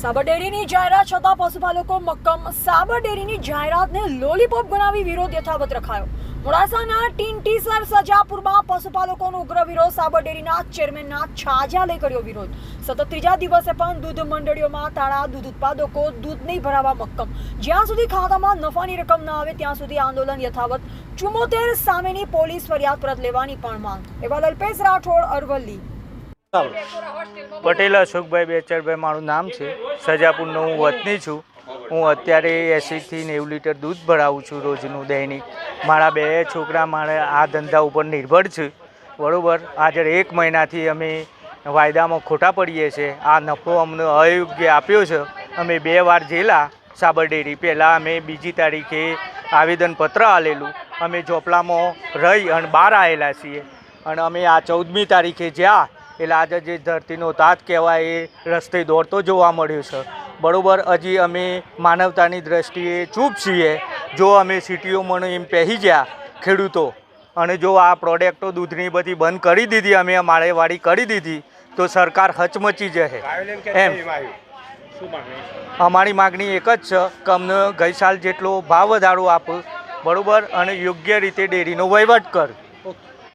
સાબર ડેરીની જાહેરાત છતાં પશુપાલકો મક્કમ સાબર ડેરીની જાહેરાતને લોલીપોપ ગણાવી વિરોધ યથાવત રખાયો. મોડાસાના ટીનટીસર સજાપુરમાં પશુપાલકોનો ઉગ્ર વિરોધ સાબર ડેરીના ચેરમેનના છાજા લઈ કર્યો વિરોધ. સતત ત્રીજા દિવસે પણ દૂધ મંડળીઓમાં તાળા, દૂધ ઉત્પાદકો દૂધ નહીં ભરાવા મક્કમ. જ્યાં સુધી ખાતામાં નફાની રકમ ન આવે, ત્યાં સુધી આંદોલન યથાવત. ચુમ્મોતેર સામેની પોલીસ ફરિયાદ પરત લેવાની પણ માંગ. એવા અલ્પેશ રાઠોડ, અરવલ્લી. પટેલ, અશોકભાઈ બેચરભાઈ મારું નામ છે. સજાપુરનો હું વતની છું. હું અત્યારે એંસીથી નેવું લીટર દૂધ ભરાવું છું રોજનું દૈનિક. મારા બે છોકરા મારે આ ધંધા ઉપર નિર્ભર છે. બરાબર? આજે એક મહિનાથી અમે વાયદામાં ખોટા પડીએ છીએ આ નફો અમને અયોગ્ય આપ્યો છે. અમે બે વાર જેલા સાબર ડેરી. પહેલાં અમે બીજી તારીખે આવેદનપત્ર આલેલું. અમે ચોપલામાં રહી અને બહાર આવેલા છીએ. અને અમે આ ચૌદમી તારીખે જ્યાં એટલે આજે જે ધરતીનો તાત કહેવાય એ રસ્તે દોડતો જોવા મળ્યો છે. બરાબર હજી અમે માનવતાની દ્રષ્ટિએ ચૂપ છીએ. જો અમે સિટીઓમાં એમ પહેરી ગયા ખેડૂતો અને જો આ પ્રોડક્ટો દૂધની બધી બંધ કરી દીધી અમે અમારે કરી દીધી તો સરકાર હચમચી જશે. એમ. અમારી માગણી એક જ છે કે અમને ગઈ સાલ જેટલો ભાવ વધારો આપ. બરાબર અને યોગ્ય રીતે ડેરીનો વહીવટ કર.